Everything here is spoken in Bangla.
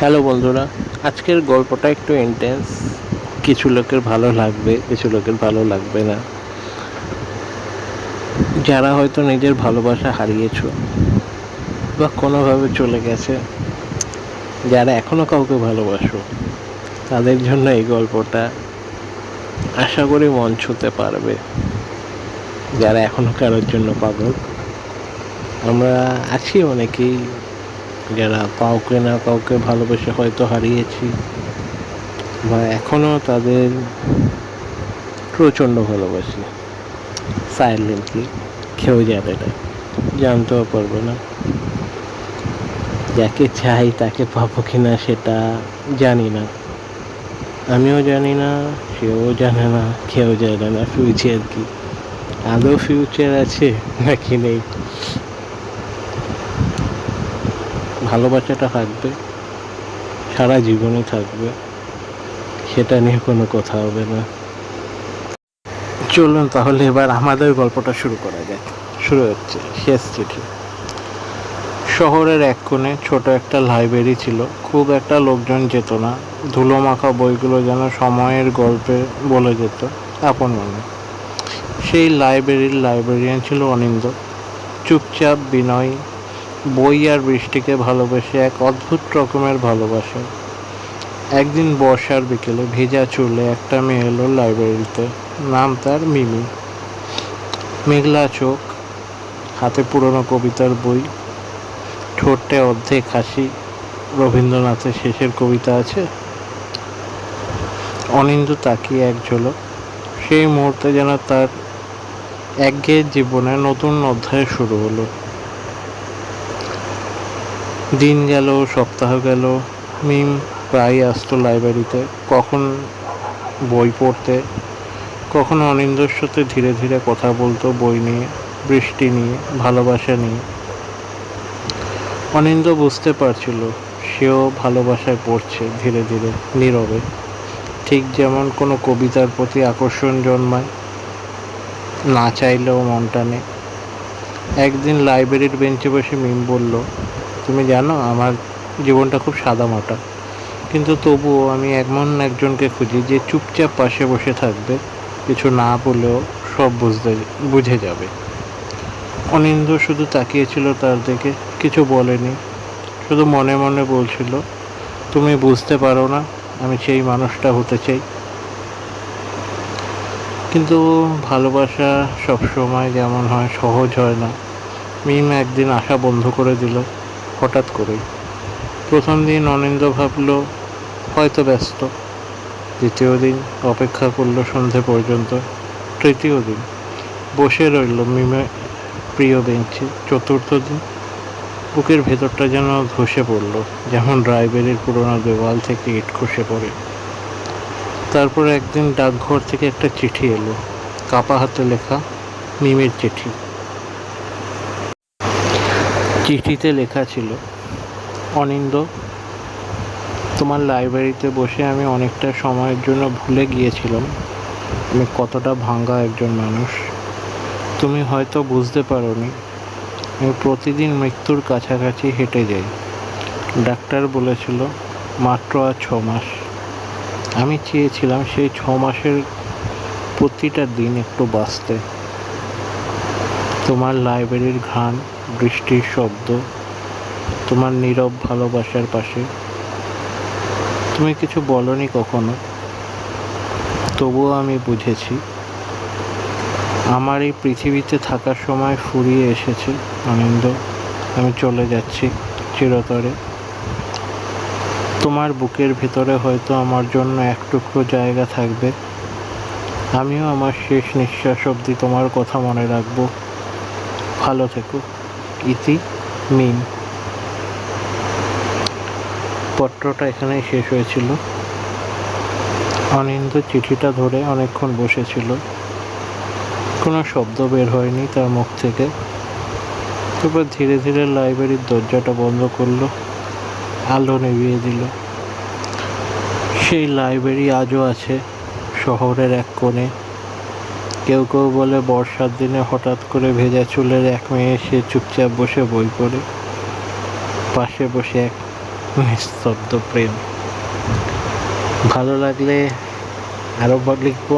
হ্যালো বন্ধুরা, আজকের গল্পটা একটু ইন্টেন্স কিছু লোকের ভালো লাগবে, কিছু লোকের ভালো লাগবে না। যারা হয়তো নিজের ভালোবাসা হারিয়েছো বা কোনোভাবে চলে গেছে, যারা এখনও কাউকে ভালোবাসো, তাদের জন্য এই গল্পটা আশা করি মন ছুঁতে পারবে। যারা এখনও কারোর জন্য পাগল, আমরা আছি অনেকেই যারা কাউকে না কাউকে ভালোবেসে হয়তো হারিয়েছি। বা এখনও তাদের প্রচণ্ড ভালোবাসি। সাইলেন্টলি কেউ জানে না, জানতেও পারবে না। যাকে চাই তাকে পাবো কি না সেটা জানি না। আমিও জানি না, সেও জানে না, কেউ জানে না ফিউচার কি। আদৌ ফিউচার আছে নাকি নেই। ভালোবাসাটা থাকবে, সারা জীবনে থাকবে, সেটা নিয়ে কোনো কথা হবে না। চলুন তাহলে এবার আমাদের গল্পটা শুরু করা যাক। শুরু হচ্ছে শেষ চিঠি। শহরের এক কোণে ছোট একটা লাইব্রেরি ছিল। খুব একটা লোকজন যেত না। ধুলো মাখা বইগুলো যেন সময়ের গল্পে বলে যেত আপন মনে। সেই লাইব্রেরির লাইব্রেরিয়ান ছিল অনিন্দ চুপচাপ বিনয়ী বই আর বৃষ্টিকে ভালোবেসে এক অদ্ভুত রকমের ভালোবাসে। একদিন বর্ষার বিকেলে ভেজা চুলে একটা মেয়ে এলো লাইব্রেরিতে, নাম তার মিমি। মেঘলা চোখ, হাতে পুরনো কবিতার বই, ঠোঁটে অর্ধেক হাসি। রবীন্দ্রনাথের শেষের কবিতা আছে? অনিন্দু তাকিয়ে এক ঝলক, সেই মুহূর্তে যেন তার একঘেয়ে জীবনে নতুন অধ্যায় শুরু হলো। দিন গেল, সপ্তাহ গেল। মিম প্রায় আসতো লাইব্রেরিতে, কখন বই পড়তে, কখনো অনিন্দর সাথে ধীরে ধীরে কথা বলতো বই নিয়ে, বৃষ্টি নিয়ে, ভালোবাসা নিয়ে। অনিন্দ বুঝতে পারছিল, সেও ভালোবাসায় পড়ছে ধীরে ধীরে, নীরবে। ঠিক যেমন কোনো কবিতার প্রতি আকর্ষণ জন্মায়, না চাইলেও মন টানে। একদিন লাইব্রেরির বেঞ্চে বসে মিম বলল তুমি জানো, আমার জীবনটা খুব সাদা সাদামাটা। কিন্তু তবুও আমি এমন একজনকে খুঁজি যে চুপচাপ পাশে বসে থাকবে, কিছু না বলেও সব বুঝতে, বুঝে যাবে। অনিন্দ শুধু তাকিয়েছিল তার দিকে, কিছু বলেনি, শুধু মনে মনে বলছিল, তুমি বুঝতে পারো না, আমি সেই মানুষটা হতে চাই। কিন্তু ভালোবাসা সবসময় যেমন হয় সহজ হয় না। মিম একদিন আশা বন্ধ করে দিল হঠাৎ করেই। প্রথম দিন অনিন্দ ভাবল, হয়তো ব্যস্ত। দ্বিতীয় দিন অপেক্ষা করল সন্ধে পর্যন্ত। তৃতীয় দিন বসে রইল মিমে প্রিয় বেঞ্চে। চতুর্থ দিন বুকের ভেতরটা যেন ধসে পড়ল, যেমন লাইব্রেরির পুরোনো দেওয়াল থেকে ইট খসে পড়ে। তারপর একদিন ডাকঘর থেকে একটা চিঠি এলো, কাপা হাতে লেখা, মিমের চিঠি। চিঠিতে লেখা ছিল অনিন্দ তোমার লাইব্রেরিতে বসে আমি অনেকটা সময়ের জন্য ভুলে গিয়েছিলাম। আমি কতটা ভাঙ্গা একজন মানুষ। তুমি হয়তো বুঝতে পারোনি, আমি প্রতিদিন মৃত্যুর কাছাকাছি হেঁটে যাই। ডাক্তার বলেছিল, মাত্র আর ছ মাস। আমি চেয়েছিলাম সেই ছ মাসের প্রতিটা দিন একটু বাঁচতে। তোমার লাইব্রেরির ঘ্রাণ বৃষ্টির শব্দ, তোমার নীরব ভালোবাসার পাশে। তুমি কিছু বলনি কখনো, তবুও আমি বুঝেছি। আমার এই পৃথিবীতে থাকার সময় ফুরিয়ে এসেছে আনন্দ। আমি চলে যাচ্ছি চিরতরে। তোমার বুকের ভেতরে হয়তো আমার জন্য এক টুকরো জায়গা থাকবে। আমিও আমার শেষ নিঃশ্বাস অবধি তোমার কথা মনে রাখব। ভালো থেকো। ইতি মিম। পত্রটা এখানেই শেষ হয়েছিল। অনিন্দ চিঠিটা ধরে অনেকক্ষণ বসেছিল। কোনো শব্দ বের হয়নি তার মুখ থেকে। তারপর ধীরে ধীরে লাইব্রেরির দরজাটা বন্ধ করল, আলো নিভিয়ে দিল। সেই লাইব্রেরি আজও আছে শহরের এক কোণে। কেউ কেউ বলে, বর্ষার দিনে হঠাৎ করে ভেজা চুলের এক মেয়ে এসে চুপচাপ বসে বই পড়ে। পাশে বসে এক নিস্তব্ধ প্রেম। ভালো লাগলে আরও লিখব।